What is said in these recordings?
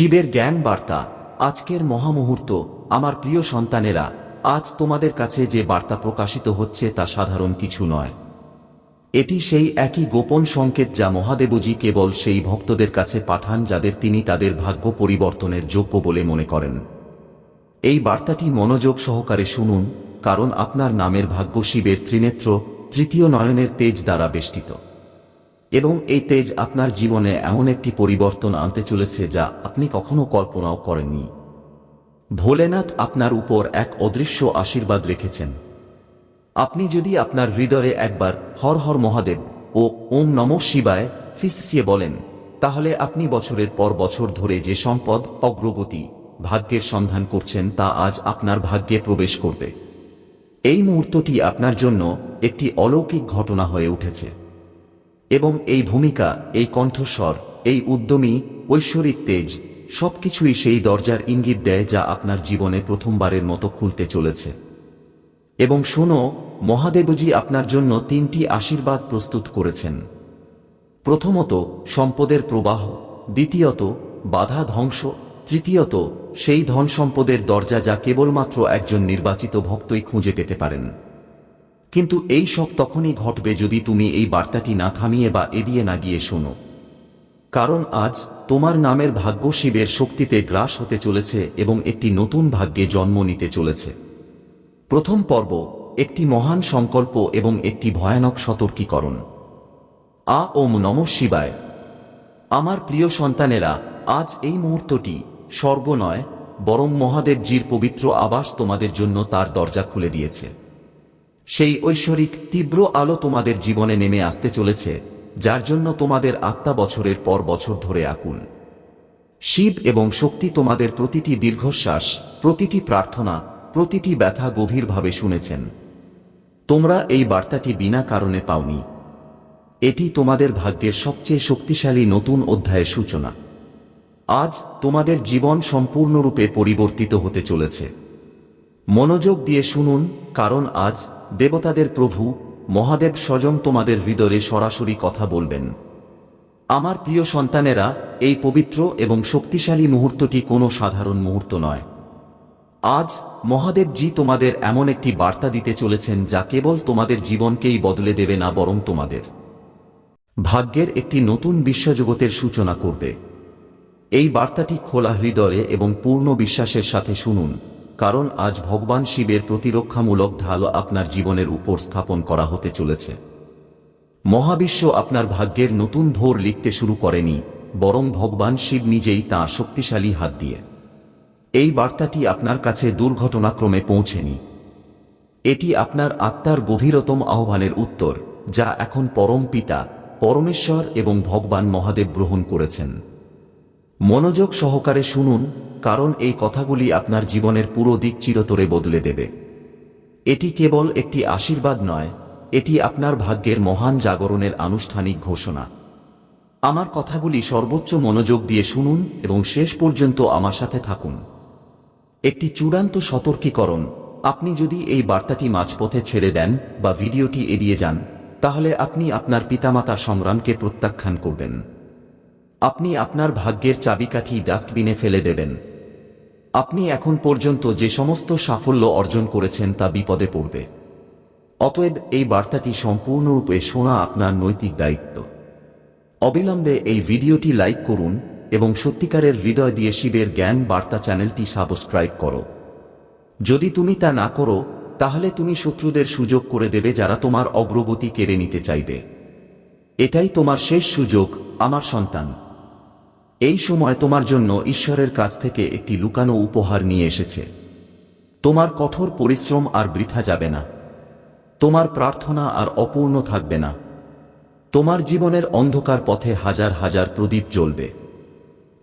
শিবের জ্ঞান বার্তা, আজকের মহামুহূর্ত, আমার প্রিয় সন্তানেরা, আজ তোমাদের কাছে যে বার্তা প্রকাশিত হচ্ছে তা সাধারণ কিছু নয়। এটি সেই একই গোপন সংকেত যা মহাদেবজি কেবল সেই ভক্তদের কাছে পাঠান যাদের তিনি তাদের ভাগ্য পরিবর্তনের যোগ্য বলে মনে করেন। এই বার্তাটি মনোযোগ সহকারে শুনুন, কারণ আপনার নামের ভাগ্য শিবের ত্রিনেত্র, তৃতীয় নয়নের তেজ দ্বারা বেষ্টিত। এবং এই তেজ আপনার জীবনে এমন একটি পরিবর্তন আনতে চলেছে যা আপনি কখনো কল্পনাও করেননি। ভোলেনাথ আপনার উপর এক অদৃশ্য আশীর্বাদ রেখেছেন। আপনি যদি আপনার হৃদয়ে একবার হর হর মহাদেব ও ওম নম শিবায় ফিসিয়ে বলেন, তাহলে আপনি বছরের পর বছর ধরে যে সম্পদ অগ্রগতি ভাগ্যের সন্ধান করছেন তা আজ আপনার ভাগ্যে প্রবেশ করবে। এই মুহূর্তটি আপনার জন্য একটি অলৌকিক ঘটনা হয়ে উঠেছে। এবং এই ভূমিকা, এই কণ্ঠস্বর, এই উদ্যমী, ঐশ্বরিক তেজ, সবকিছুই সেই দরজার ইঙ্গিত দেয় যা আপনার জীবনে প্রথমবারের মতো খুলতে চলেছে। এবং শোনো, মহাদেবজি আপনার জন্য তিনটি আশীর্বাদ প্রস্তুত করেছেন। প্রথমত, সম্পদের প্রবাহ, দ্বিতীয়ত, বাধা ধ্বংস, তৃতীয়ত, সেই ধন সম্পদের দরজা যা কেবলমাত্র একজন নির্বাচিত ভক্তই খুঁজে পেতে পারেন। কিন্তু এই সব তখনই ঘটবে যদি তুমি এই বার্তাটি না থামিয়ে বা এড়িয়ে না গিয়ে শোনো। কারণ আজ তোমার নামের ভাগ্য শিবের শক্তিতে গ্রাস হতে চলেছে এবং একটি নতুন ভাগ্যে জন্ম নিতে চলেছে। প্রথম পর্ব, একটি মহান সংকল্প এবং একটি ভয়ানক সতর্কীকরণ। আ ওম নম শিবায়। আমার প্রিয় সন্তানেরা, আজ এই মুহূর্তটি স্বর্গ নয়, বরং মহাদেবজির পবিত্র আবাস তোমাদের জন্য তার দরজা খুলে দিয়েছে। সেই ঐশ্বরিক তীব্র আলো তোমাদের জীবনে নেমে আসতে চলেছে, যার জন্য তোমাদের আত্মা বছরের পর বছর ধরে আকুল। শিব এবং শক্তি তোমাদের প্রতিটি দীর্ঘশ্বাস, প্রতিটি প্রার্থনা, প্রতিটি ব্যথা গভীরভাবে শুনেছেন। তোমরা এই বার্তাটি বিনা কারণে পাওনি। এটি তোমাদের ভাগ্যের সবচেয়ে শক্তিশালী নতুন অধ্যায়ের সূচনা। আজ তোমাদের জীবন সম্পূর্ণরূপে পরিবর্তিত হতে চলেছে। মনোযোগ দিয়ে শুনুন, কারণ আজ দেবতাদের প্রভু, মহাদেব স্বজন তোমাদের হৃদয়ে সরাসরি কথা বলবেন। আমার প্রিয় সন্তানেরা, এই পবিত্র এবং শক্তিশালী মুহূর্তটি কোনো সাধারণ মুহূর্ত নয়। আজ মহাদেবজি তোমাদের এমন একটি বার্তা দিতে চলেছেন যা কেবল তোমাদের জীবনকেই বদলে দেবে না বরং তোমাদের। ভাগ্যের একটি নতুন বিশ্বজগতের সূচনা করবে। এই বার্তাটি খোলা হৃদয়ে এবং পূর্ণ বিশ্বাসের সাথে শুনুন। কারণ আজ ভগবান শিবের প্রতিরক্ষামূলক ঢাল আপনার জীবনের উপর স্থাপন করা হতে চলেছে। মহাবিশ্ব আপনার ভাগ্যের নতুন ভোর লিখতে শুরু করেনি, বরং ভগবান শিব নিজেই তা শক্তিশালী হাত দিয়ে। এই বার্তাটি আপনার কাছে দুর্ঘটনাক্রমে পৌঁছেনি। এটি আপনার আত্মার গভীরতম আহ্বানের উত্তর, যা এখন পরম পিতা, পরমেশ্বর এবং ভগবান মহাদেব গ্রহণ করেছেন। মনোযোগ সহকারে শুনুন, কারণ এই কথাগুলি আপনার জীবনের পুরো দিক চিরতরে বদলে দেবে। এটি কেবল একটি আশীর্বাদ নয়, এটি আপনার ভাগ্যের মহান জাগরণের আনুষ্ঠানিক ঘোষণা। আমার কথাগুলি সর্বোচ্চ মনোযোগ দিয়ে শুনুন এবং শেষ পর্যন্ত আমার সাথে থাকুন। একটি চূড়ান্ত সতর্কীকরণ, আপনি যদি এই বার্তাটি মাঝপথে ছেড়ে দেন বা ভিডিওটি এড়িয়ে যান, তাহলে আপনি আপনার পিতামাতা সংগ্রামকে প্রত্যাখ্যান করবেন। আপনি আপনার ভাগ্যের চাবিকাঠি ডাস্টবিনে ফেলে দেবেন। আপনি এখন পর্যন্ত যে সমস্ত সাফল্য অর্জন করেছেন তা বিপদে পড়বে। অতএব এই বার্তাটি সম্পূর্ণরূপে শোনা আপনার নৈতিক দায়িত্ব। অবিলম্বে এই ভিডিওটি লাইক করুন এবং সত্যিকারের হৃদয় দিয়ে শিবের জ্ঞান বার্তা চ্যানেলটি সাবস্ক্রাইব করো। যদি তুমি তা না করো, তাহলে তুমি শত্রুদের সুযোগ করে দেবে যারা তোমার অগ্রগতি কেড়ে নিতে চাইবে। এটাই তোমার শেষ সুযোগ, আমার সন্তান। এই সময় তোমার জন্য ঈশ্বরের কাছ থেকে একটি লুকানো উপহার নিয়ে এসেছে। তোমার কঠোর পরিশ্রম আর বৃথা যাবে না। তোমার প্রার্থনা আর অপূর্ণ থাকবে না। তোমার জীবনের অন্ধকার পথে হাজার হাজার প্রদীপ জ্বলবে।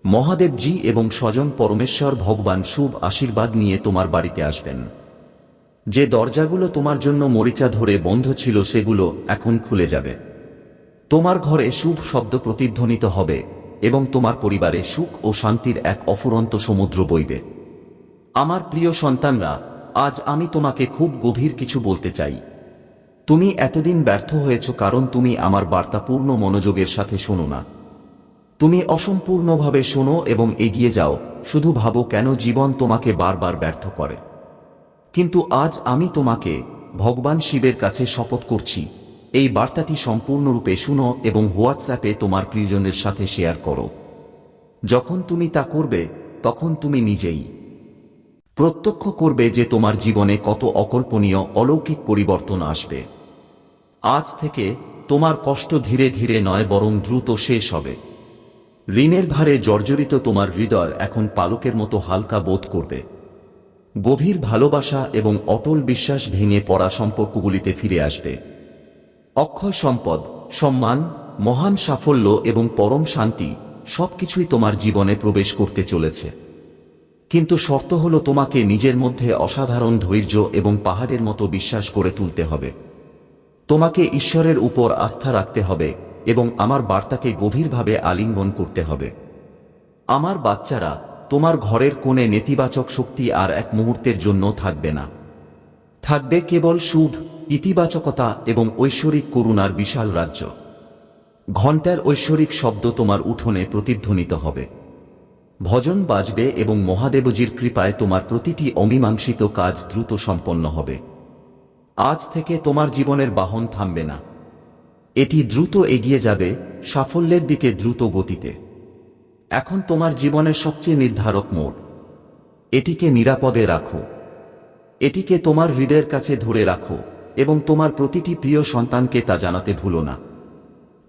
মহাদেবজি এবং স্বজন পরমেশ্বর ভগবান শুভ আশীর্বাদ নিয়ে তোমার বাড়িতে আসবেন। যে দরজাগুলো তোমার জন্য মরিচা ধরে বন্ধ ছিল সেগুলো এখন খুলে যাবে। তোমার ঘরে শুভ শব্দ প্রতিধ্বনিত হবে। এবং তোমার পরিবারে সুখ ও শান্তির এক অফুরন্ত সমুদ্র বইবে। আমার প্রিয় সন্তানরা, আজ আমি তোমাকে খুব গভীর কিছু বলতে চাই। তুমি এতদিন ব্যর্থ হয়েছ কারণ তুমি আমার বার্তা পূর্ণ মনোযোগের সাথে শোনো না। তুমি অসম্পূর্ণভাবে শোনো এবং এগিয়ে যাও, শুধু ভাবো কেন জীবন তোমাকে বারবার ব্যর্থ করে। কিন্তু আজ আমি তোমাকে ভগবান শিবের কাছে শপথ করছি। এই বার্তাটি সম্পূর্ণরূপে শুনো এবং হোয়াটসঅ্যাপে তোমার প্রিয়জনের সাথে শেয়ার করো। যখন তুমি তা করবে, তখন তুমি নিজেই প্রত্যক্ষ করবে যে তোমার জীবনে কত অকল্পনীয়, অলৌকিক পরিবর্তন আসবে। আজ থেকে তোমার কষ্ট ধীরে ধীরে নয়, বরং দ্রুত শেষ হবে। ঋণের ভারে জর্জরিত তোমার হৃদয় এখন পালকের মতো হালকা বোধ করবে। গভীর ভালোবাসা এবং অটল বিশ্বাস ভেঙে পড়া সম্পর্কগুলিতে ফিরে আসবে। অক্ষয় সম্পদ, সম্মান, মহান সাফল্য এবং পরম শান্তি সবকিছুই তোমার জীবনে প্রবেশ করতে চলেছে। কিন্তু শর্ত হল তোমাকে নিজের মধ্যে অসাধারণ ধৈর্য এবং পাহাড়ের মতো বিশ্বাস করে তুলতে হবে। তোমাকে ঈশ্বরের উপর আস্থা রাখতে হবে এবং আমার বার্তাকে গভীরভাবে আলিঙ্গন করতে হবে। আমার বাচ্চারা, তোমার ঘরের কোণে নেতিবাচক শক্তি আর এক মুহূর্তের জন্য থাকবে না। থাকবে কেবল সুখ ইতিবাচকতা এবং ঐশ্বরিক করুণার বিশাল রাজ্য। ঘণ্টার ঐশ্বরিক শব্দ তোমার উঠোনে প্রতিধ্বনিত হবে। ভজন বাজবে এবং মহাদেবজির কৃপায় তোমার প্রতিটি অমীমাংসিত কাজ দ্রুত সম্পন্ন হবে। আজ থেকে তোমার জীবনের বাহন থামবে না। এটি দ্রুত এগিয়ে যাবে, সাফল্যের দিকে দ্রুত গতিতে। এখন তোমার জীবনের সবচেয়ে নির্ধারক মোড়। এটিকে নিরাপদে রাখো। এটিকে তোমার হৃদয়ের কাছে ধরে রাখো। এবং তোমার প্রতিটি প্রিয় সন্তানকে তা জানাতে ভুলো না।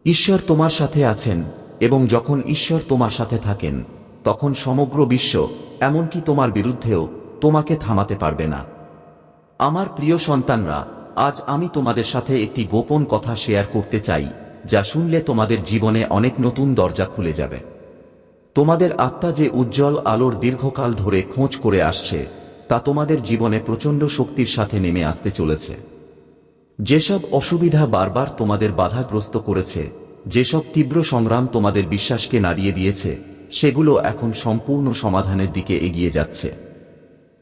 ঈশ্বর তোমার সাথে আছেন, এবং যখন ঈশ্বর তোমার সাথে থাকেন, তখন সমগ্র বিশ্ব, এমনকি তোমার বিরুদ্ধেও, তোমাকে থামাতে পারবে না। আমার প্রিয় সন্তানরা, আজ আমি তোমাদের সাথে একটি গোপন কথা শেয়ার করতে চাই, যা শুনলে তোমাদের জীবনে অনেক নতুন দরজা খুলে যাবে। তোমাদের আত্মা যে উজ্জ্বল আলোর দীর্ঘকাল ধরে খোঁজ করে আসছে, তা তোমাদের জীবনে প্রচণ্ড শক্তির সাথে নেমে আসতে চলেছে। যেসব অসুবিধা বারবার তোমাদের বাধাগ্রস্ত করেছে, যেসব তীব্র সংগ্রাম তোমাদের বিশ্বাসকে নাড়িয়ে দিয়েছে, সেগুলো এখন সম্পূর্ণ সমাধানের দিকে এগিয়ে যাচ্ছে।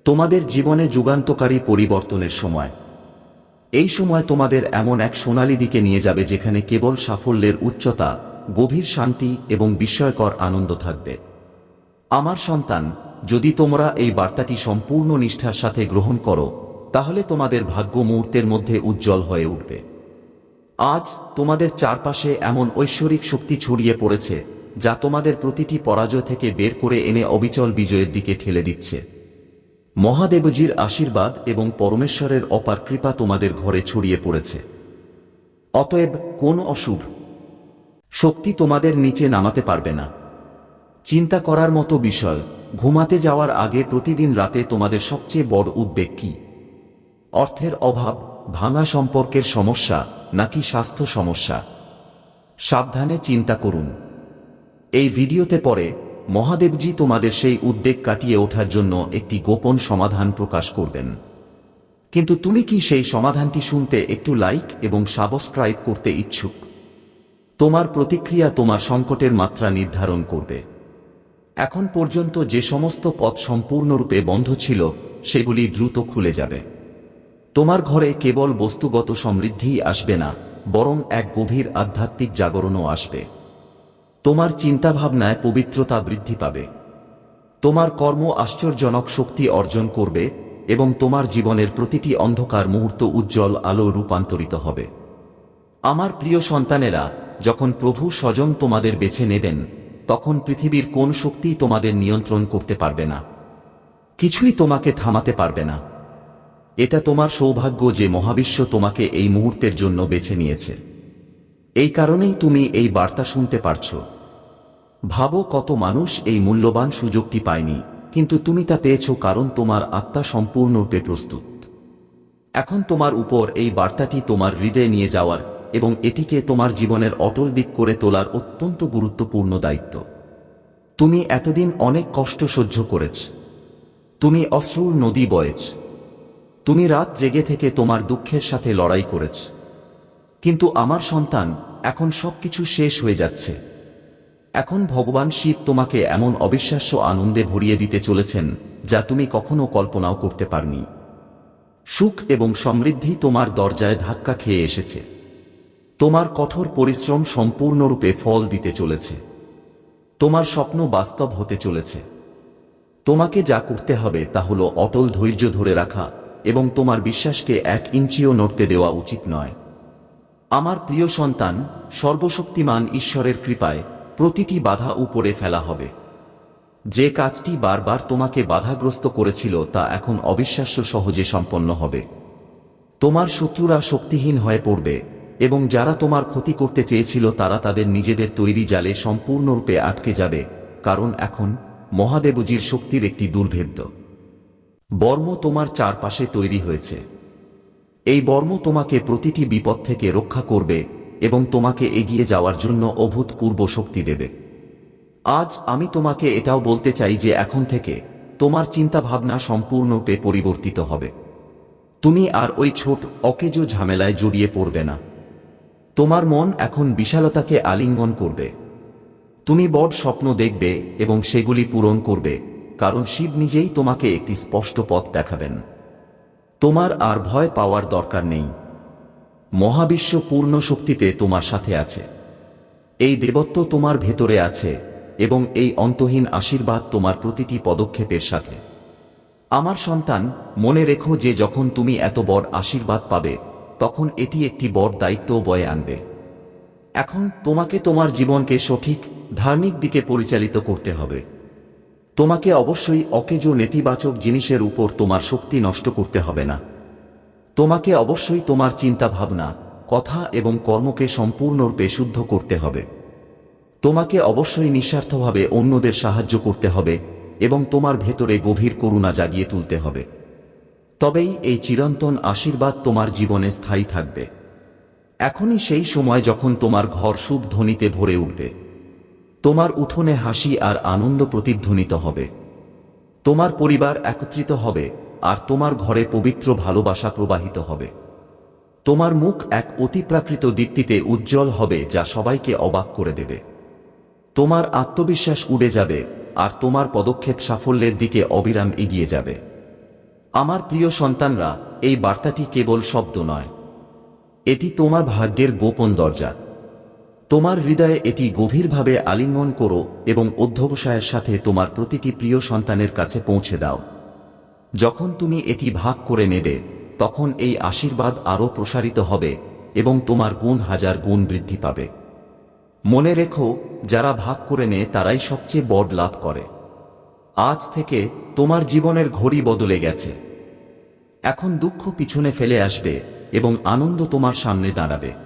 তোমাদের জীবনে যুগান্তকারী পরিবর্তনের সময়। এই সময় তোমাদের এমন এক সোনালী দিকে নিয়ে যাবে যেখানে কেবল সাফল্যের উচ্চতা, গভীর শান্তি এবং বিস্ময়কর আনন্দ থাকবে। আমার সন্তান, যদি তোমরা এই বার্তাটি সম্পূর্ণ নিষ্ঠার সাথে গ্রহণ করো তাহলে তোমাদের ভাগ্য মুহূর্তের মধ্যে উজ্জ্বল হয়ে উঠবে। আজ তোমাদের চারপাশে এমন ঐশ্বরিক শক্তি ছড়িয়ে পড়েছে, যা তোমাদের প্রতিটি পরাজয় থেকে বের করে এনে অবিচল বিজয়ের দিকে ঠেলে দিচ্ছে। মহাদেবজির আশীর্বাদ এবং পরমেশ্বরের অপার কৃপা তোমাদের ঘরে ছড়িয়ে পড়েছে। অতএব কোন অশুভ শক্তি তোমাদের নিচে নামাতে পারবে না। চিন্তা করার মতো বিষয়, ঘুমাতে যাওয়ার আগে প্রতিদিন রাতে তোমাদের সবচেয়ে বড় উদ্বেগ কি? অর্থের অভাব, ভাঙা সম্পর্কের সমস্যা, নাকি স্বাস্থ্য সমস্যা? সাবধানে চিন্তা করুন। এই ভিডিওতে পরে মহাদেবজি তোমাদের সেই উদ্বেগ কাটিয়ে ওঠার জন্য একটি গোপন সমাধান প্রকাশ করবেন। কিন্তু তুমি কি সেই সমাধানটি শুনতে একটু লাইক এবং সাবস্ক্রাইব করতে ইচ্ছুক? তোমার প্রতিক্রিয়া তোমার সংকটের মাত্রা নির্ধারণ করবে। এখন পর্যন্ত যে সমস্ত পথ সম্পূর্ণরূপে বন্ধ ছিল, সেগুলি দ্রুত খুলে যাবে। তোমার ঘরে কেবল বস্তুগত সমৃদ্ধিই আসবে না, বরং এক গভীর আধ্যাত্মিক জাগরণও আসবে। তোমার চিন্তাভাবনায় পবিত্রতা বৃদ্ধি পাবে। তোমার কর্ম আশ্চর্যজনক শক্তি অর্জন করবে এবং তোমার জীবনের প্রতিটি অন্ধকার মুহূর্ত উজ্জ্বল আলো রূপান্তরিত হবে। আমার প্রিয় সন্তানেরা, যখন প্রভু স্বজন তোমাদের বেছে নেবেন, তখন পৃথিবীর কোন শক্তি তোমাদের নিয়ন্ত্রণ করতে পারবে না। কিছুই তোমাকে থামাতে পারবে না। এটা তোমার সৌভাগ্য যে মহাবিশ্ব তোমাকে এই মুহূর্তের জন্য বেছে নিয়েছে। এই কারণেই তুমি এই বার্তা শুনতে পারছ। ভাবো কত মানুষ এই মূল্যবান সুযোগটি পায়নি, কিন্তু তুমি তা পেয়েছ কারণ তোমার আত্মা সম্পূর্ণরূপে প্রস্তুত। এখন তোমার উপর এই বার্তাটি তোমার হৃদয়ে নিয়ে যাওয়ার এবং এটিকে তোমার জীবনের অটল দিক করে তোলার অত্যন্ত গুরুত্বপূর্ণ দায়িত্ব। তুমি এতদিন অনেক কষ্ট সহ্য করেছ। তুমি অশ্রুর নদী বয়েছ। তুমি রাত জেগে থেকে তোমার দুঃখের সাথে লড়াই করেছ। কিন্তু আমার সন্তান, এখন সবকিছু শেষ হয়ে যাচ্ছে। এখন ভগবান শিব তোমাকে এমন অবিশ্বাস্য আনন্দে ভরিয়ে দিতে চলেছেন, যা তুমি কখনো কল্পনাও করতে পারনি। সুখ এবং সমৃদ্ধি তোমার দরজায় ধাক্কা খেয়ে এসেছে। তোমার কঠোর পরিশ্রম সম্পূর্ণরূপে ফল দিতে চলেছে। তোমার স্বপ্ন বাস্তব হতে চলেছে। তোমাকে যা করতে হবে তা হল অটল ধৈর্য ধরে রাখা এবং তোমার বিশ্বাসকে এক ইঞ্চিও নড়তে দেওয়া উচিত নয়। আমার প্রিয় সন্তান, সর্বশক্তিমান ঈশ্বরের কৃপায় প্রতিটি বাধা উপরে ফেলা হবে। যে কাজটি বারবার তোমাকে বাধাগ্রস্ত করেছিল তা এখন অবিশ্বাস্য সহজে সম্পন্ন হবে। তোমার শত্রুরা শক্তিহীন হয়ে পড়বে, এবং যারা তোমার ক্ষতি করতে চেয়েছিল তারা তাদের নিজেদের তৈরি জালে সম্পূর্ণরূপে আটকে যাবে, কারণ এখন মহাদেবজির শক্তির একটি দুর্ভেদ্য। বর্ম তোমার চারপাশে তৈরি হয়েছে। এই বর্ম তোমাকে প্রতিটি বিপদ থেকে রক্ষা করবে এবং তোমাকে এগিয়ে যাওয়ার জন্য অভূতপূর্ব শক্তি দেবে। আজ আমি তোমাকে এটাও বলতে চাই যে এখন থেকে তোমার চিন্তাভাবনা সম্পূর্ণরূপে পরিবর্তিত হবে। তুমি আর ওই ছোট, অকেজো ঝামেলায় জড়িয়ে পড়বে না। তোমার মন এখন বিশালতাকে আলিঙ্গন করবে। তুমি বড় স্বপ্ন দেখবে এবং সেগুলি পূরণ করবে। কারণ শিব নিজেই তোমাকে একটি স্পষ্ট পথ দেখাবেন। তোমার আর ভয় পাওয়ার দরকার নেই। মহাবিশ্ব পূর্ণ শক্তিতে তোমার সাথে আছে। এই দেবত্ব তোমার ভেতরে আছে এবং এই অন্তহীন আশীর্বাদ তোমার প্রতিটি পদক্ষেপের সাথে। আমার সন্তান, মনে রেখো যে যখন তুমি এত বড় আশীর্বাদ পাবে, তখন এটি একটি বড় দায়িত্ব বয়ে আনবে। এখন তোমাকে তোমার জীবনকে সঠিক, ধার্মিক দিকে পরিচালিত করতে হবে। তোমাকে অবশ্যই অকেজো নেতিবাচক জিনিসের উপর তোমার শক্তি নষ্ট করতে হবে না। তোমাকে অবশ্যই তোমার চিন্তা ভাবনা কথা এবং কর্মকে সম্পূর্ণরূপে শুদ্ধ করতে হবে। তোমাকে অবশ্যই নিঃস্বার্থভাবে অন্যদের সাহায্য করতে হবে এবং তোমার ভেতরে গভীর করুণা জাগিয়ে তুলতে হবে। তবেই এই চিরন্তন আশীর্বাদ তোমার জীবনে স্থায়ী থাকবে। এখনই সেই সময় যখন তোমার ঘর শুভ ধ্বনিতে ভরে উঠবে। তোমার উঠোনে হাসি আর আনন্দ প্রতিধ্বনিত হবে। তোমার পরিবার একত্রিত হবে আর তোমার ঘরে পবিত্র ভালোবাসা প্রবাহিত হবে। তোমার মুখ এক অতিপ্রাকৃত দীপ্তিতে উজ্জ্বল হবে যা সবাইকে অবাক করে দেবে। তোমার আত্মবিশ্বাস উড়ে যাবে আর তোমার পদক্ষেপ সাফল্যের দিকে অবিরাম এগিয়ে যাবে। আমার প্রিয় সন্তানরা, এই বার্তাটি কেবল শব্দ নয়। এটি তোমার ভাগ্যের গোপন দরজা। তোমার হৃদয়ে এটি গভীরভাবে আলিঙ্গন করো এবং অধ্যবসায়ের সাথে তোমার প্রতিটি প্রিয় সন্তানের কাছে পৌঁছে দাও। যখন তুমি এটি ভাগ করে নেবে, তখন এই আশীর্বাদ আরও প্রসারিত হবে এবং তোমার গুণ হাজার গুণ বৃদ্ধি পাবে। মনে রেখো, যারা ভাগ করে নেয় তারাই সবচেয়ে বড় লাভ করে। আজ থেকে তোমার জীবনের ঘড়ি বদলে গেছে। এখন দুঃখ পিছনে ফেলে আসবে এবং আনন্দ তোমার সামনে দাঁড়াবে।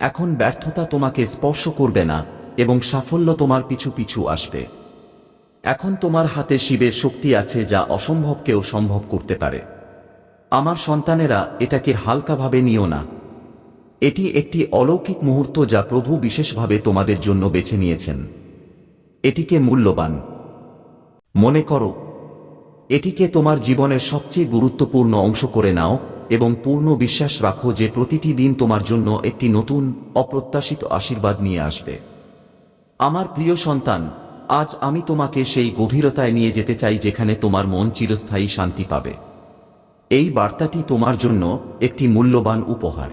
এখন ব্যর্থতা তোমাকে স্পর্শ করবে না, এবং সাফল্য তোমার পিছু পিছু আসবে। এখন তোমার হাতে শিবের শক্তি আছে যা অসম্ভবকেও সম্ভব করতে পারে। আমার সন্তানেরা এটাকে হালকাভাবে নিও না। এটি একটি অলৌকিক মুহূর্ত যা প্রভু বিশেষভাবে তোমাদের জন্য বেছে নিয়েছেন। এটিকে মূল্যবান। মনে করো, এটিকে তোমার জীবনের সবচেয়ে গুরুত্বপূর্ণ অংশ করে নাও এবং পূর্ণ বিশ্বাস রাখো যে প্রতিটি দিন তোমার জন্য একটি নতুন, অপ্রত্যাশিত আশীর্বাদ নিয়ে আসবে। আমার প্রিয় সন্তান, আজ আমি তোমাকে সেই গভীরতায় নিয়ে যেতে চাই যেখানে তোমার মন চিরস্থায়ী শান্তি পাবে। এই বার্তাটি তোমার জন্য একটি মূল্যবান উপহার।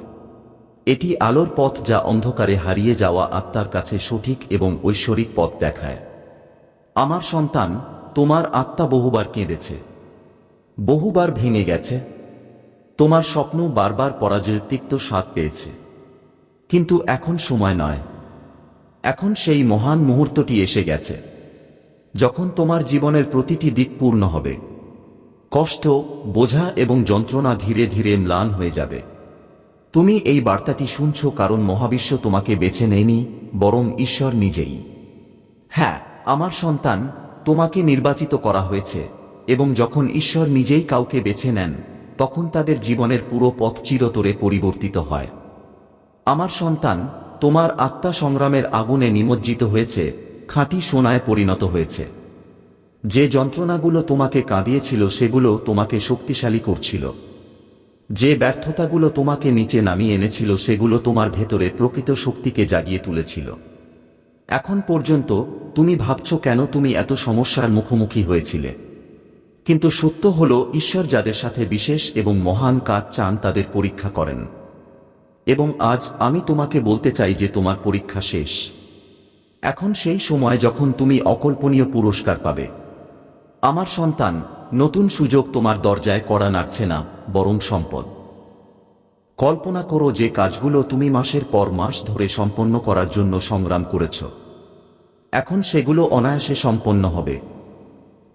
এটি আলোর পথ যা অন্ধকারে হারিয়ে যাওয়া আত্মার কাছে সঠিক এবং ঐশ্বরিক পথ দেখায়। আমার সন্তান, তোমার আত্মা বহুবার কেঁদেছে। বহুবার ভেঙে গেছে। তোমার স্বপ্ন বারবার পরাজয়ের তিক্ত স্বাদ পেয়েছে। কিন্তু এখন সময় নয়। এখন সেই মহান মুহূর্তটি এসে গেছে, যখন তোমার জীবনের প্রতিটি দিক পূর্ণ হবে। কষ্ট, বোঝা এবং যন্ত্রণা ধীরে ধীরে ম্লান হয়ে যাবে। তুমি এই বার্তাটি শুনছ কারণ মহাবিশ্ব তোমাকে বেছে নেয়নি, বরং ঈশ্বর নিজেই। হ্যাঁ আমার সন্তান তোমাকে নির্বাচিত করা হয়েছে, এবং যখন ঈশ্বর নিজেই কাউকে বেছে নেন তখন তাদের জীবনের পুরো পথ চিরতরে পরিবর্তিত হয়। আমার সন্তান, তোমার আত্মা সংগ্রামের আগুনে নিমজ্জিত হয়েছে, খাঁটি সোনায় পরিণত হয়েছে। যে যন্ত্রণাগুলো তোমাকে কাঁদিয়েছিল, সেগুলো তোমাকে শক্তিশালী করছিল। যে ব্যর্থতাগুলো তোমাকে নিচে নামিয়ে এনেছিল, সেগুলো তোমার ভেতরে প্রকৃত শক্তিকে জাগিয়ে তুলেছিল। এখন পর্যন্ত, তুমি ভাবছ কেন তুমি এত সমস্যার মুখোমুখি হয়েছিলে? কিন্তু সত্য হল, ঈশ্বর যাদের সাথে বিশেষ এবং মহান কাজ চান, তাদের পরীক্ষা করেন। এবং আজ আমি তোমাকে বলতে চাই যে তোমার পরীক্ষা শেষ। এখন সেই সময় যখন তুমি অকল্পনীয় পুরস্কার পাবে। আমার সন্তান, নতুন সুযোগ তোমার দরজায় করা নাড়ছে না, বরং সম্পদ। কল্পনা করো যে কাজগুলো তুমি মাসের পর মাস ধরে সম্পন্ন করার জন্য সংগ্রাম করেছ। এখন সেগুলো অনায়াসে সম্পন্ন হবে।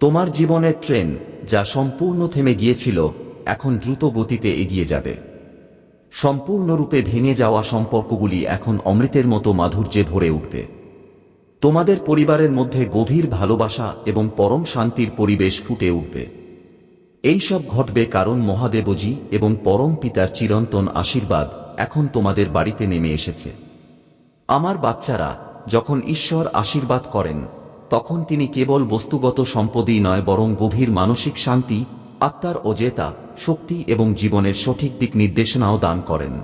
তোমার জীবনের ট্রেন যা সম্পূর্ণ থেমে গিয়েছিল, এখন দ্রুত গতিতে এগিয়ে যাবে। সম্পূর্ণরূপে ভেঙে যাওয়া সম্পর্কগুলি এখন অমৃতের মতো মাধুর্যে ভরে উঠবে। তোমাদের পরিবারের মধ্যে গভীর ভালোবাসা এবং পরম শান্তির পরিবেশ ফুটে উঠবে। এই সব ঘটবে কারণ মহাদেবজি এবং পরম পিতার চিরন্তন আশীর্বাদ এখন তোমাদের বাড়িতে নেমে এসেছে। আমার বাচ্চারা, যখন ঈশ্বর আশীর্বাদ করেন তখন তিনি কেবল বস্তুগত সম্পদই নয়, বরং গভীর মানসিক শান্তি, আত্মার অজেতা, শক্তি এবং জীবনের সঠিক দিক নির্দেশনাও দান করেন।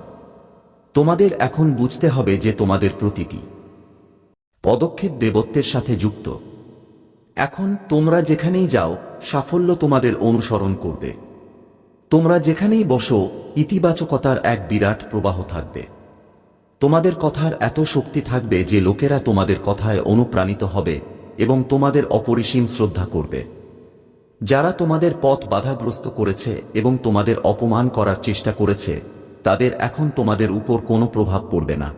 তোমাদের এখন বুঝতে হবে যে তোমাদের প্রতিটি পদক্ষেপ দেবত্বের সাথে যুক্ত। এখন তোমরা যেখানেই যাও, সাফল্য তোমাদের অনুসরণ করবে। তোমরা যেখানেই বসো, ইতিবাচকতার এক বিরাট প্রবাহ থাকবে। তোমাদের কথার এত শক্তি থাকবে যে লোকেরা তোমাদের কথায় অনুপ্রাণিত হবে। এবং তোমাদের অপরিসীম শ্রদ্ধা করবে। যারা তোমাদের পথ বাধাগ্রস্ত করেছে এবং তোমাদের অপমান করার চেষ্টা করেছে, তাদের এখন তোমাদের উপর কোনো প্রভাব পড়বে না।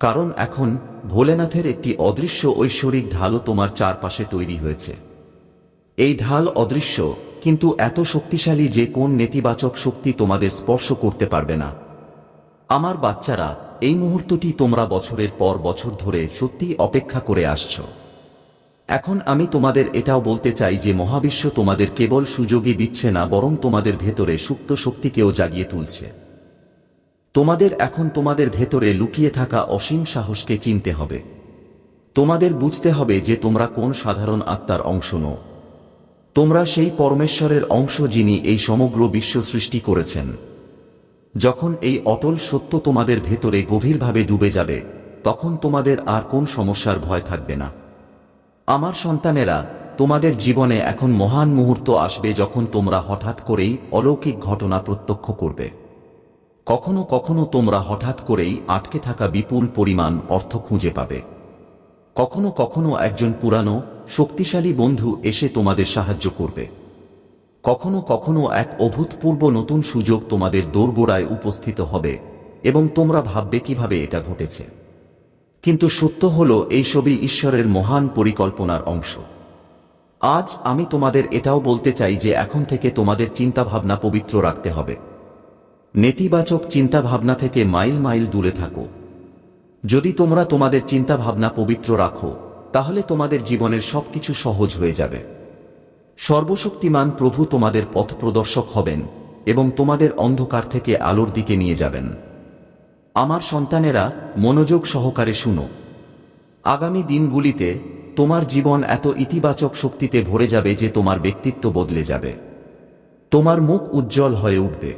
কারণ এখন ভোলেনাথের একটি অদৃশ্য ঐশ্বরিক ঢালও তোমার চারপাশে তৈরি হয়েছে। এই ঢাল অদৃশ্য, কিন্তু এত শক্তিশালী যে কোন নেতিবাচক শক্তি তোমাদের স্পর্শ করতে পারবে না। আমার বাচ্চারা, এই মুহূর্তটি তোমরা বছরের পর বছর ধরে সত্যি অপেক্ষা করে আসছ। এখন আমি তোমাদের এটাও বলতে চাই যে মহাবিশ্ব তোমাদের কেবল সুযোগই দিচ্ছে না, বরং তোমাদের ভেতরে সুপ্ত শক্তিকেও জাগিয়ে তুলছে। তোমাদের এখন তোমাদের ভেতরে লুকিয়ে থাকা অসীম সাহসকে চিনতে হবে। তোমাদের বুঝতে হবে যে তোমরা কোন সাধারণ আত্মার অংশ নও। তোমরা সেই পরমেশ্বরের অংশ যিনি এই সমগ্র বিশ্ব সৃষ্টি করেছেন। যখন এই অটল সত্য তোমাদের ভেতরে গভীরভাবে ডুবে যাবে, তখন তোমাদের আর কোন সমস্যার ভয় থাকবে না। আমার সন্তানেরা, তোমাদের জীবনে এখন মহান মুহূর্ত আসবে যখন তোমরা হঠাৎ করেই অলৌকিক ঘটনা প্রত্যক্ষ করবে। কখনো কখনো তোমরা হঠাৎ করেই আটকে থাকা বিপুল পরিমাণ অর্থ খুঁজে পাবে। কখনো কখনো একজন পুরানো, শক্তিশালী বন্ধু এসে তোমাদের সাহায্য করবে। কখনো কখনো এক অভূতপূর্ব নতুন সুযোগ তোমাদের দোরগোড়ায় উপস্থিত হবে এবং তোমরা ভাববে কীভাবে এটা ঘটেছে। কিন্তু সত্য হল এইসবই ঈশ্বরের মহান পরিকল্পনার অংশ। আজ আমি তোমাদের এটাও বলতে চাই যে এখন থেকে তোমাদের চিন্তাভাবনা পবিত্র রাখতে হবে। নেতিবাচক চিন্তাভাবনা থেকে মাইল মাইল দূরে থাকো। যদি তোমরা তোমাদের চিন্তাভাবনা পবিত্র রাখো, তাহলে তোমাদের জীবনের সবকিছু সহজ হয়ে যাবে। সর্বশক্তিমান প্রভু তোমাদের পথ প্রদর্শক হবেন এবং তোমাদের অন্ধকার থেকে আলোর দিকে নিয়ে যাবেন। আমার সন্তানেরা মনোযোগ সহকারে শুনো। আগামী দিনগুলিতে তোমার জীবন এত ইতিবাচক শক্তিতে ভরে যাবে যে তোমার ব্যক্তিত্ব বদলে যাবে। তোমার মুখ উজ্জ্বল হয়ে উঠবে।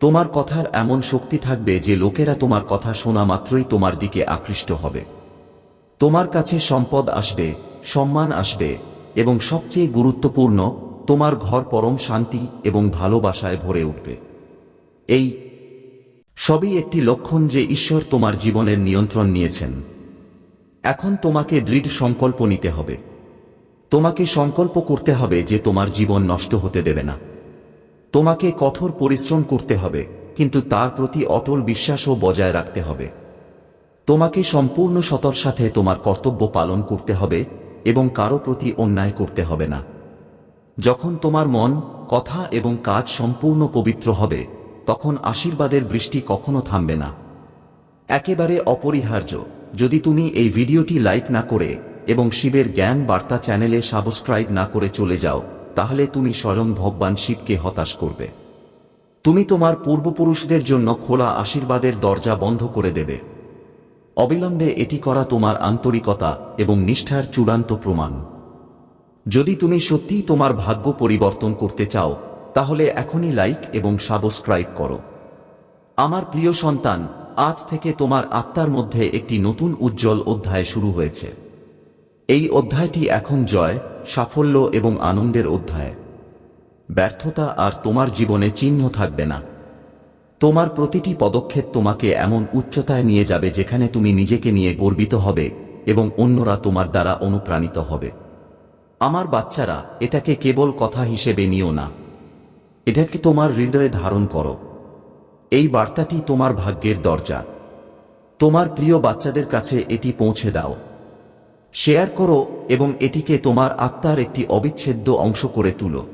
তোমার কথার এমন শক্তি থাকবে যে লোকেরা তোমার কথা শোনা মাত্রই তোমার দিকে আকৃষ্ট হবে। তোমার কাছে সম্পদ আসবে, সম্মান আসবে এবং সবচেয়ে গুরুত্বপূর্ণ, তোমার ঘর পরম শান্তি এবং ভালোবাসায় ভরে উঠবে। এই সবই একটি লক্ষণ যে ঈশ্বর তোমার জীবনের নিয়ন্ত্রণ নিয়েছেন। এখন তোমাকে দৃঢ় সংকল্প নিতে হবে। তোমাকে সংকল্প করতে হবে যে তোমার জীবন নষ্ট হতে দেবে না। তোমাকে কঠোর পরিশ্রম করতে হবে, কিন্তু তার প্রতি অটল বিশ্বাসও বজায় রাখতে হবে। তোমাকে সম্পূর্ণ সতর সাথে তোমার কর্তব্য পালন করতে হবে এবং কারও প্রতি অন্যায় করতে হবে না। যখন তোমার মন, কথা এবং কাজ সম্পূর্ণ পবিত্র হবে তখন আশীর্বাদের বৃষ্টি কখনো থামবে না। একেবারে অপরিহার্য, যদি তুমি এই ভিডিওটি লাইক না করে এবং শিবের জ্ঞান বার্তা চ্যানেলে সাবস্ক্রাইব না করে চলে যাও, তাহলে তুমি স্বয়ং ভগবান শিবকে হতাশ করবে। তুমি তোমার পূর্বপুরুষদের জন্য খোলা আশীর্বাদের দরজা বন্ধ করে দেবে। অবিলম্বে এটি করা তোমার আন্তরিকতা এবং নিষ্ঠার চূড়ান্ত প্রমাণ। যদি তুমি সত্যিই তোমার ভাগ্য পরিবর্তন করতে চাও তাহলে এখনই লাইক এবং সাবস্ক্রাইব করো। আমার প্রিয় সন্তান, আজ থেকে তোমার আত্মার মধ্যে একটি নতুন উজ্জ্বল অধ্যায় শুরু হয়েছে। এই অধ্যায়টি এখন জয়, সাফল্য এবং আনন্দের অধ্যায়। ব্যর্থতা আর তোমার জীবনে চিহ্ন থাকবে না। তোমার প্রতিটি পদক্ষেপ তোমাকে এমন উচ্চতায় নিয়ে যাবে যেখানে তুমি নিজেকে নিয়ে গর্বিত হবে এবং অন্যরা তোমার দ্বারা অনুপ্রাণিত হবে। আমার বাচ্চারা, এটাকে কেবল কথা হিসেবে নিও না। এটাকে তোমার হৃদয়ে ধারণ করো। এই বার্তাটি তোমার ভাগ্যের দরজা। তোমার প্রিয় বাচ্চাদের কাছে এটি পৌঁছে দাও। শেয়ার করো এবং এটিকে তোমার আত্মার একটি অবিচ্ছেদ্য অংশ করে তুলো।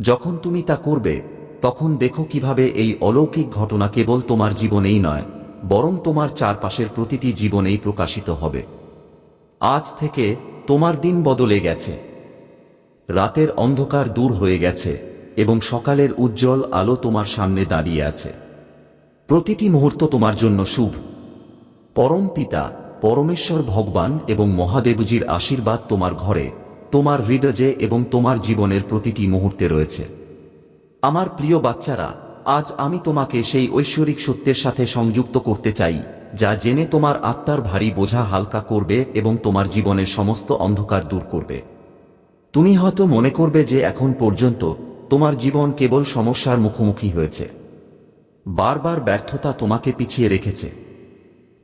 যখন তুমি তা করবে, তখন দেখো কীভাবে এই অলৌকিক ঘটনা কেবল তোমার জীবনেই নয়, বরং তোমার চারপাশের প্রতিটি জীবনেই প্রকাশিত হবে। আজ থেকে তোমার দিন বদলে গেছে। রাতের অন্ধকার দূর হয়ে গেছে। এবং সকালের উজ্জ্বল আলো তোমার সামনে দাঁড়িয়ে আছে। প্রতিটি মুহূর্ত তোমার জন্য শুভ। পরম পিতা, পরমেশ্বর ভগবান এবং মহাদেবজির আশীর্বাদ তোমার ঘরে, তোমার হৃদয়ে এবং তোমার জীবনের প্রতিটি মুহূর্তে রয়েছে। আমার প্রিয় বাচ্চারা, আজ আমি তোমাকে সেই ঐশ্বরিক সত্যের সাথে সংযুক্ত করতে চাই, যা জেনে তোমার আত্মার ভারী বোঝা হালকা করবে এবং তোমার জীবনের সমস্ত অন্ধকার দূর করবে। তুমি হয়তো মনে করবে যে এখন পর্যন্ত তোমার জীবন কেবল সমস্যার মুখোমুখি হয়েছে। বারবার ব্যর্থতা তোমাকে পিছিয়ে রেখেছে।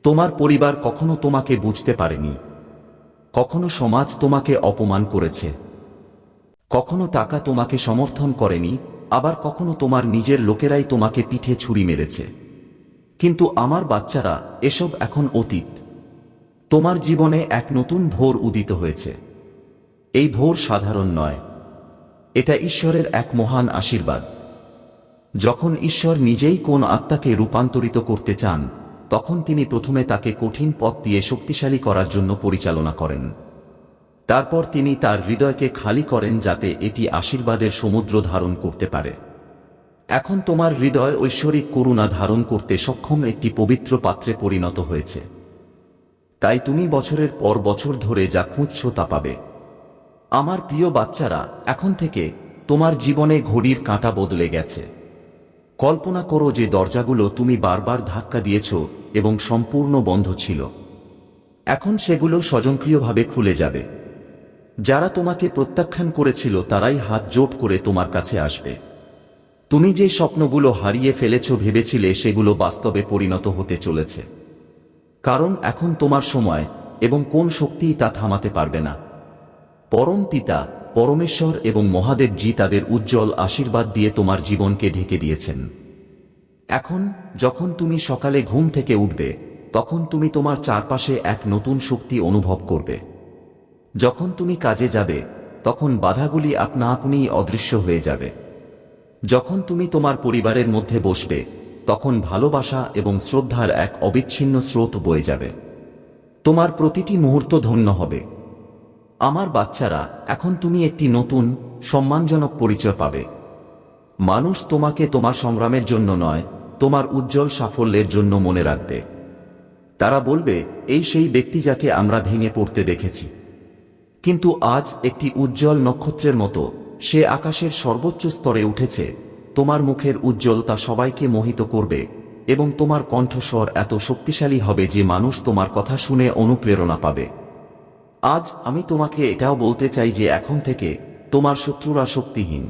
তোমার পরিবার কখনো তোমাকে বুঝতে পারেনি। কখনো সমাজ তোমাকে অপমান করেছে। কখনো টাকা তোমাকে সমর্থন করেনি, আবার কখনো তোমার নিজের লোকেরাই তোমাকে পিঠে ছুরি মেরেছে। কিন্তু আমার বাচ্চারা, এসব এখন অতীত। তোমার জীবনে এক নতুন ভোর উদিত হয়েছে। এই ভোর সাধারণ নয়। এটা ঈশ্বরের এক মহান আশীর্বাদ। যখন ঈশ্বর নিজেই কোন আত্মাকে রূপান্তরিত করতে চান, তখন তিনি প্রথমে তাকে কঠিন পথ দিয়ে শক্তিশালী করার জন্য পরিচালনা করেন। তারপর তিনি তার হৃদয়কে খালি করেন যাতে এটি আশীর্বাদের সমুদ্র ধারণ করতে পারে। এখন তোমার হৃদয় ঐশ্বরিক করুণা ধারণ করতে সক্ষম একটি পবিত্র পাত্রে পরিণত হয়েছে। তাই তুমি বছরের পর বছর ধরে যা খুঁজছ তা পাবে। আমার প্রিয় বাচ্চারা, এখন থেকে তোমার জীবনে ঘড়ির কাঁটা বদলে গেছে। কল্পনা করো যে দরজাগুলো তুমি বারবার ধাক্কা দিয়েছ এবং সম্পূর্ণ বন্ধ ছিল। এখন সেগুলো স্বজনক্রিয়ভাবে খুলে যাবে। যারা তোমাকে প্রত্যাখ্যান করেছিল তারাই হাত জোট করে তোমার কাছে আসবে। তুমি যে স্বপ্নগুলো হারিয়ে ফেলেছ ভেবেছিলে সেগুলো বাস্তবে পরিণত হতে চলেছে। কারণ এখন তোমার সময় এবং কোন শক্তিই তা থামাতে পারবে না। পরম পিতা, পরমেশ্বর এবং মহাদেবজি তাদের উজ্জ্বল আশীর্বাদ দিয়ে তোমার জীবনকে ঢেকে দিয়েছেন। এখন, যখন তুমি সকালে ঘুম থেকে উঠবে, তখন তুমি তোমার চারপাশে এক নতুন শক্তি অনুভব করবে। যখন তুমি কাজে যাবে, তখন বাধাগুলি আপনা আপনিই অদৃশ্য হয়ে যাবে। যখন তুমি তোমার পরিবারের মধ্যে বসবে, তখন ভালোবাসা এবং শ্রদ্ধার এক অবিচ্ছিন্ন স্রোত বয়ে যাবে। তোমার প্রতিটি মুহূর্ত ধন্য হবে। আমার বাচ্চারা, এখন তুমি একটি নতুন, সম্মানজনক পরিচয় পাবে। মানুষ তোমাকে তোমার সংগ্রামের জন্য নয়, তোমার উজ্জ্বল সাফল্যের জন্য মনে রাখবে। তারা বলবে, এই সেই ব্যক্তি যাকে আমরা ভেঙে পড়তে দেখেছি। কিন্তু আজ একটি উজ্জ্বল নক্ষত্রের মতো, সে আকাশের সর্বোচ্চ স্তরে উঠেছে, তোমার মুখের উজ্জ্বলতা সবাইকে মোহিত করবে, এবং তোমার কণ্ঠস্বর এত শক্তিশালী হবে যে মানুষ তোমার কথা শুনে অনুপ্রেরণা পাবে। আজ আমি তোমাকে এটাও বলতে চাই যে এখন থেকে তোমার শত্রুরা শক্তিহীন।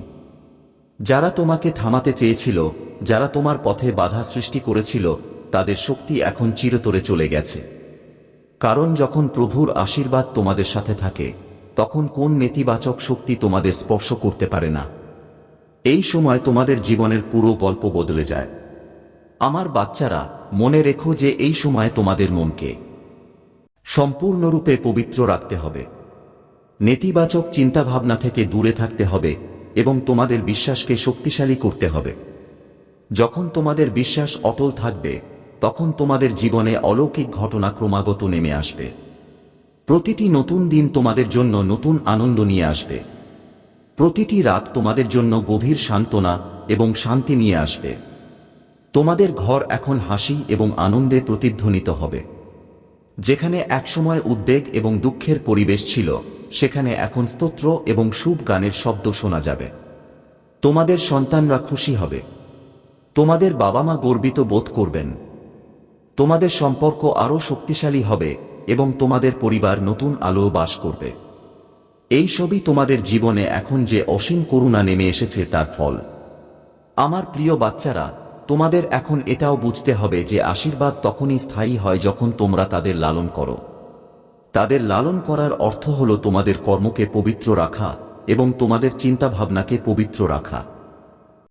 যারা তোমাকে থামাতে চেয়েছিল, যারা তোমার পথে বাধা সৃষ্টি করেছিল, তাদের শক্তি এখন চিরতরে চলে গেছে। কারণ যখন প্রভুর আশীর্বাদ তোমাদের সাথে থাকে, তখন কোন নেতিবাচক শক্তি তোমাদের স্পর্শ করতে পারে না। এই সময় তোমাদের জীবনের পুরো গল্প বদলে যায়। আমার বাচ্চারা, মনে রেখো যে এই সময় তোমাদের মনকে সম্পূর্ণরূপে পবিত্র রাখতে হবে। নেতিবাচক চিন্তাভাবনা থেকে দূরে থাকতে হবে এবং তোমাদের বিশ্বাসকে শক্তিশালী করতে হবে। যখন তোমাদের বিশ্বাস অটল থাকবে, তখন তোমাদের জীবনে অলৌকিক ঘটনা ক্রমাগত নেমে আসবে। প্রতিটি নতুন দিন তোমাদের জন্য নতুন আনন্দ নিয়ে আসবে। প্রতিটি রাত তোমাদের জন্য গভীর সান্ত্বনা এবং শান্তি নিয়ে আসবে। তোমাদের ঘর এখন হাসি এবং আনন্দে প্রতিধ্বনিত হবে। যেখানে একসময় উদ্বেগ এবং দুঃখের পরিবেশ ছিল, সেখানে এখন স্তোত্র এবং শুভ গানের শব্দ শোনা যাবে। তোমাদের সন্তানরা খুশি হবে। তোমাদের বাবা মা গর্বিত বোধ করবেন। তোমাদের সম্পর্ক আরও শক্তিশালী হবে এবং তোমাদের পরিবার নতুন আলো বাস করবে। এই সবই তোমাদের জীবনে এখন যে অসীম করুণা নেমে এসেছে তার ফল। আমার প্রিয় বাচ্চারা তোমাদের এখন এটাও বুঝতে হবে যে আশীর্বাদ তখনই স্থায়ী হয় যখন তোমরা তাদের লালন করো। তাদের লালন করার অর্থ হল তোমাদের কর্মকে পবিত্র রাখা এবং তোমাদের চিন্তাভাবনাকে পবিত্র রাখা।